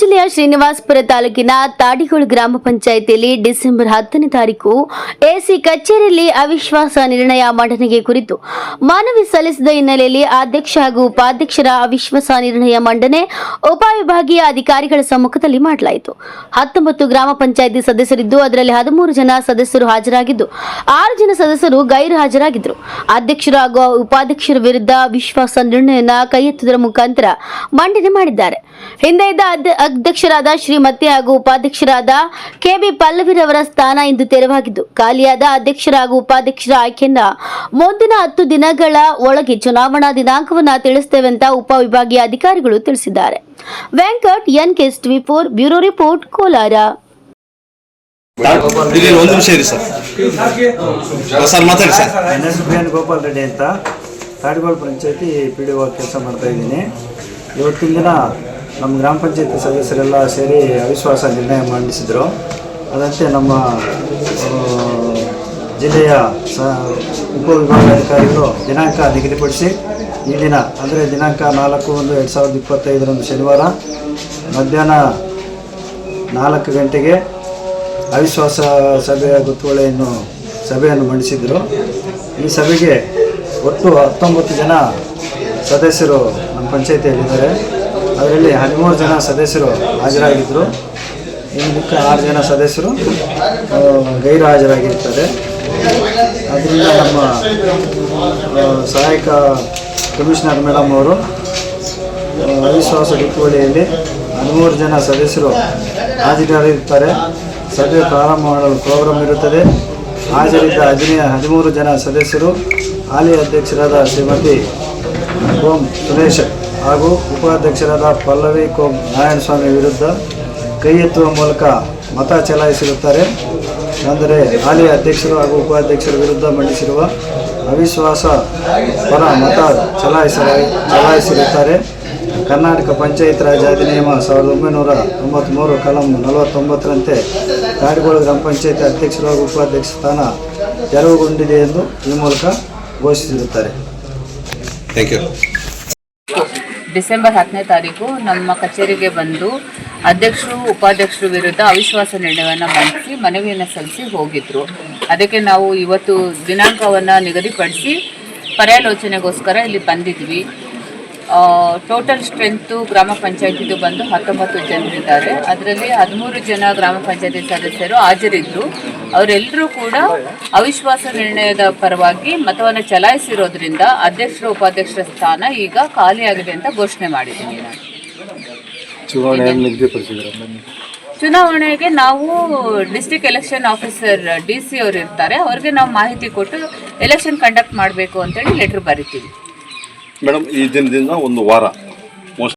ಜಿಲ್ಲೆಯ ಶ್ರೀನಿವಾಸಪುರ ತಾಲೂಕಿನ ತಾಡಿಗೋಳು ಗ್ರಾಮ ಪಂಚಾಯಿತಿಯಲ್ಲಿ ಡಿಸೆಂಬರ್ ಹತ್ತನೇ ತಾರೀಕು ಎಸಿ ಕಚೇರಿಯಲ್ಲಿ ಅವಿಶ್ವಾಸ ನಿರ್ಣಯ ಮಂಡನೆಗೆ ಕುರಿತು ಮನವಿ ಸಲ್ಲಿಸಿದ ಹಿನ್ನೆಲೆಯಲ್ಲಿ ಅಧ್ಯಕ್ಷ ಹಾಗೂ ಉಪಾಧ್ಯಕ್ಷರ ಅವಿಶ್ವಾಸ ನಿರ್ಣಯ ಮಂಡನೆ ಉಪವಿಭಾಗೀಯ ಅಧಿಕಾರಿಗಳ ಸಮ್ಮುಖದಲ್ಲಿ ಮಾಡಲಾಯಿತು. ಹತ್ತೊಂಬತ್ತು ಗ್ರಾಮ ಪಂಚಾಯಿತಿ ಸದಸ್ಯರಿದ್ದು, ಅದರಲ್ಲಿ ಹದಿಮೂರು ಜನ ಸದಸ್ಯರು ಹಾಜರಾಗಿದ್ದು, ಆರು ಜನ ಸದಸ್ಯರು ಗೈರು ಹಾಜರಾಗಿದ್ದರು ಅಧ್ಯಕ್ಷರು ಹಾಗೂ ಉಪಾಧ್ಯಕ್ಷರ ವಿರುದ್ಧ ವಿಶ್ವಾಸ ನಿರ್ಣಯನ ಕೈ ಎತ್ತುವುದರ ಮುಖಾಂತರ ಮಂಡನೆ ಮಾಡಿದ್ದಾರೆ. ಹಿಂದೆ ಇದ್ದ ಅಧ್ಯಕ್ಷರಾದ ಶ್ರೀಮತಿ ಹಾಗೂ ಉಪಾಧ್ಯಕ್ಷರಾದ ಕೆಬಿ ಪಲ್ಲವಿರವರ ಸ್ಥಾನ ಇಂದು ತೆರವಾಗಿದ್ದು ಖಾಲಿಯಾದ ಅಧ್ಯಕ್ಷರ ಹಾಗೂ ಉಪಾಧ್ಯಕ್ಷರ ಆಯ್ಕೆಯನ್ನ ಮುಂದಿನ ಹತ್ತು ದಿನಗಳ ಒಳಗೆ ಚುನಾವಣಾ ದಿನಾಂಕವನ್ನ ತಿಳಿಸುತ್ತೇವೆ ಅಂತ ಉಪವಿಭಾಗೀಯ ಅಧಿಕಾರಿಗಳು ತಿಳಿಸಿದ್ದಾರೆ. Venkat N K TV four bureau report Kolar. ಇಲ್ಲಿ ಒಂದು ಸರ್. ಸರ್ ಮಾತಾಡಿ ಸರ್. ನನ್ನ ಹೆಸರು ಬಿ ಎನ್ ಗೋಪಾಲ್ ರೆಡ್ಡಿ ಅಂತ. ತಾಡಿಗೋಳ್ ಪಂಚಾಯತಿ ಪಿ ಡಿ ಒ ಕೆಲಸ ಮಾಡ್ತಾ ಇದ್ದೀನಿ. ಇವತ್ತಿನ ದಿನ ನಮ್ಮ ಗ್ರಾಮ ಪಂಚಾಯತಿ ಸದಸ್ಯರೆಲ್ಲ ಸೇರಿ ಅವಿಶ್ವಾಸ ನಿರ್ಣಯ ಮಂಡಿಸಿದರು. ಅದಂತೆ ನಮ್ಮ ಜಿಲ್ಲೆಯ ಸ ಉಪವಿಭಾಗಾಧಿಕಾರಿಗಳು ದಿನಾಂಕ ನಿಗದಿಪಡಿಸಿ ಈ ದಿನ ಅಂದರೆ ದಿನಾಂಕ ನಾಲ್ಕು ಒಂದು ಎರಡು ಸಾವಿರದ ಇಪ್ಪತ್ತೈದರಂದು ಶನಿವಾರ ಮಧ್ಯಾಹ್ನ ನಾಲ್ಕು ಗಂಟೆಗೆ ಅವಿಶ್ವಾಸ ಸಭೆಯ ಗೊತ್ತುವಳಿಯನ್ನು ಸಭೆಯನ್ನು ಮಂಡಿಸಿದರು. ಈ ಸಭೆಗೆ ಒಟ್ಟು ಹತ್ತೊಂಬತ್ತು ಜನ ಸದಸ್ಯರು ನಮ್ಮ ಪಂಚಾಯತಿಯಲ್ಲಿದ್ದಾರೆ. ಅದರಲ್ಲಿ ಹದಿಮೂರು ಜನ ಸದಸ್ಯರು ಹಾಜರಾಗಿದ್ದರು ಇನ್ನು ಆರು ಜನ ಸದಸ್ಯರು ಗೈರು ಹಾಜರಾಗಿರ್ತಾರೆ ಅದರಿಂದ ನಮ್ಮ ಸಹಾಯಕ ಕಮಿಷನರ್ ಮೇಡಮ್ ಅವರು ಅವಿಶ್ವಾಸ ಗೊತ್ತುವಳಿಯಲ್ಲಿ ಹದಿಮೂರು ಜನ ಸದಸ್ಯರು ಹಾಜರಾಗಿರ್ತಾರೆ ಸಭೆ ಪ್ರಾರಂಭ ಮಾಡಲು ಪ್ರೋಗ್ರಾಮ್ ಇರುತ್ತದೆ. ಹಾಜರಿದ್ದ ಹದಿನೇ ಹದಿಮೂರು ಜನ ಸದಸ್ಯರು ಹಾಲಿ ಅಧ್ಯಕ್ಷರಾದ ಶ್ರೀಮತಿ ಓಂ ಸುರೇಶ್ ಹಾಗೂ ಉಪಾಧ್ಯಕ್ಷರಾದ ಪಲ್ಲವಿ ಕೋಮ್ ನಾರಾಯಣಸ್ವಾಮಿ ವಿರುದ್ಧ ಕೈ ಎತ್ತುವ ಮೂಲಕ ಮತ ಚಲಾಯಿಸಿರುತ್ತಾರೆ. ಅಂದರೆ ಹಾಲಿ ಅಧ್ಯಕ್ಷರು ಹಾಗೂ ಉಪಾಧ್ಯಕ್ಷರ ವಿರುದ್ಧ ಮಂಡಿಸಿರುವ ಅವಿಶ್ವಾಸ ಪರ ಮತ ಚಲಾಯಿಸ ಚಲಾಯಿಸಿರುತ್ತಾರೆ. ಕರ್ನಾಟಕ ಪಂಚಾಯತ್ ರಾಜ್ ಅಧಿನಿಯಮ ಸಾವಿರದ ಒಂಬೈನೂರ ತೊಂಬತ್ತ್ಮೂರು ಕಲಂ ನಲವತ್ತೊಂಬತ್ತರಂತೆ ಕಾಡುಗೋಳ ಗ್ರಾಮ ಪಂಚಾಯತ್ ಅಧ್ಯಕ್ಷರು ಹಾಗೂ ಉಪಾಧ್ಯಕ್ಷ ಸ್ಥಾನ ತೆರವುಗೊಂಡಿದೆ ಎಂದು ಈ ಮೂಲಕ ಘೋಷಿಸಿರುತ್ತಾರೆ. ಥ್ಯಾಂಕ್ ಯು ಡಿಸೆಂಬರ್ ಹತ್ತನೇ ತಾರೀಕು ನಮ್ಮ ಕಚೇರಿಗೆ ಬಂದು ಅಧ್ಯಕ್ಷರು, ಉಪಾಧ್ಯಕ್ಷರು ವಿರುದ್ಧ ಅವಿಶ್ವಾಸ ನಿರ್ಣಯವನ್ನು ಮಂಡಿಸಿ ಮನವಿಯನ್ನು ಸಲ್ಲಿಸಿ ಹೋಗಿದ್ರು. ಅದಕ್ಕೆ ನಾವು ಇವತ್ತು ದಿನಾಂಕವನ್ನು ನಿಗದಿಪಡಿಸಿ ಪರ್ಯಾಲೋಚನೆಗೋಸ್ಕರ ಇಲ್ಲಿ ಬಂದಿದ್ವಿ. ಟೋಟಲ್ ಸ್ಟ್ರೆಂತು ಗ್ರಾಮ ಪಂಚಾಯತಿದು ಬಂದು ಹತ್ತೊಂಬತ್ತು ಜನರಿದ್ದಾರೆ. ಅದರಲ್ಲಿ ಹದಿಮೂರು ಜನ ಗ್ರಾಮ ಪಂಚಾಯತಿ ಸದಸ್ಯರು ಹಾಜರಿದ್ದರು ಅವರೆಲ್ಲರೂ ಕೂಡ ಅವಿಶ್ವಾಸ ನಿರ್ಣಯದ ಪರವಾಗಿ ಮತವನ್ನು ಚಲಾಯಿಸಿರೋದ್ರಿಂದ ಅಧ್ಯಕ್ಷರ ಉಪಾಧ್ಯಕ್ಷರ ಸ್ಥಾನ ಈಗ ಖಾಲಿಯಾಗಿದೆ ಅಂತ ಘೋಷಣೆ ಮಾಡಿದ್ದೀನಿ ನಾನು. ಚುನಾವಣೆಗೆ ನಾವು district election officer D C ಅವರು ಇರ್ತಾರೆ. ಅವ್ರಿಗೆ ನಾವು ಮಾಹಿತಿ ಕೊಟ್ಟು ಎಲೆಕ್ಷನ್ ಕಂಡಕ್ಟ್ ಮಾಡಬೇಕು ಅಂತೇಳಿ ಲೆಟರ್ ಬರಿತೀವಿ. ಮೇಡಮ್ ಈ ದಿನದಿಂದ ಒಂದು ವಾರ